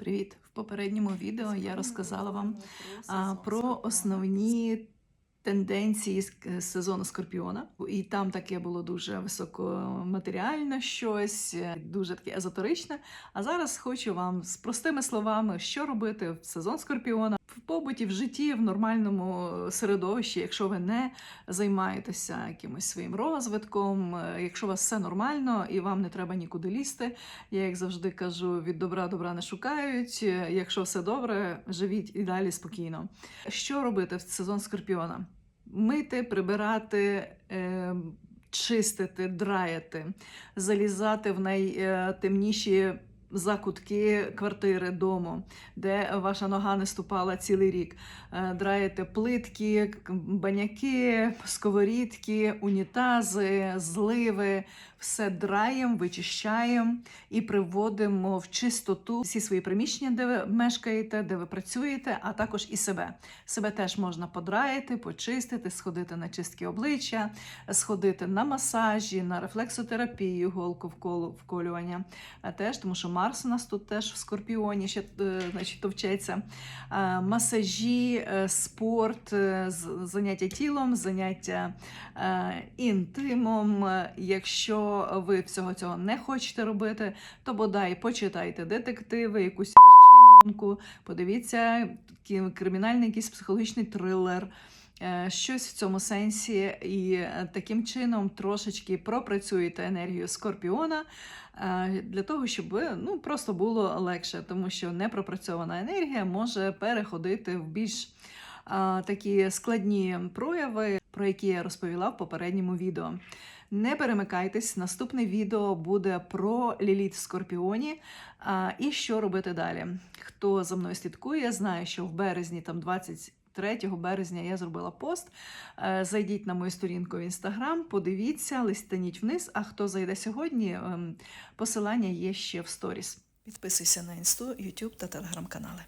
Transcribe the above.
Привіт! В попередньому відео я розказала вам а, про основні тенденції сезону Скорпіона. І там таке було дуже високоматеріальне щось, е, дуже таке езотеричне. А зараз хочу вам з простими словами, що робити в сезон Скорпіона в побуті, в житті, в нормальному середовищі, якщо ви не займаєтеся якимось своїм розвитком, е, якщо у вас все нормально і вам не треба нікуди лізти. Я як завжди кажу, від добра добра не шукають. Е, Якщо все добре, живіть і далі спокійно. Що робити в сезон Скорпіона? Мити, прибирати. Е- Чистити, драяти, залізати в найтемніші закутки квартири дому, де ваша нога не ступала цілий рік. Е, Драєте плитки, баняки, сковорідки, унітази, зливи. Все драємо, вичищаємо і приводимо в чистоту всі свої приміщення, де ви мешкаєте, де ви працюєте, а також і себе. Себе теж можна подраїти, почистити, сходити на чистки обличчя, сходити на масажі, на рефлексотерапію, голку вколювання. Теж, тому що Марс у нас тут теж в скорпіоні ще е, значить, товчеться. Е, Масажі, е, спорт, заняття тілом, заняття інтимом. Якщо ви всього цього не хочете робити, то бодай почитайте детективи, якусь розчленьонку, подивіться кримінальний якийсь психологічний трилер. Е, Щось в цьому сенсі, і е, таким чином трошечки пропрацюєте енергію скорпіона е, для того, щоб ну, просто було легше, тому що непропрацьована енергія може переходити в більш такі складні прояви, про які я розповіла в попередньому відео. Не перемикайтесь, наступне відео буде про ліліт в Скорпіоні а, і що робити далі. Хто за мною слідкує, знає, що в березні, там 23 березня, я зробила пост. Е, Зайдіть на мою сторінку в інстаграм, подивіться, листаніть вниз. А хто зайде сьогодні, ем, посилання є ще в сторіс. Підписуйся на інсту, Ютуб та телеграм-канали.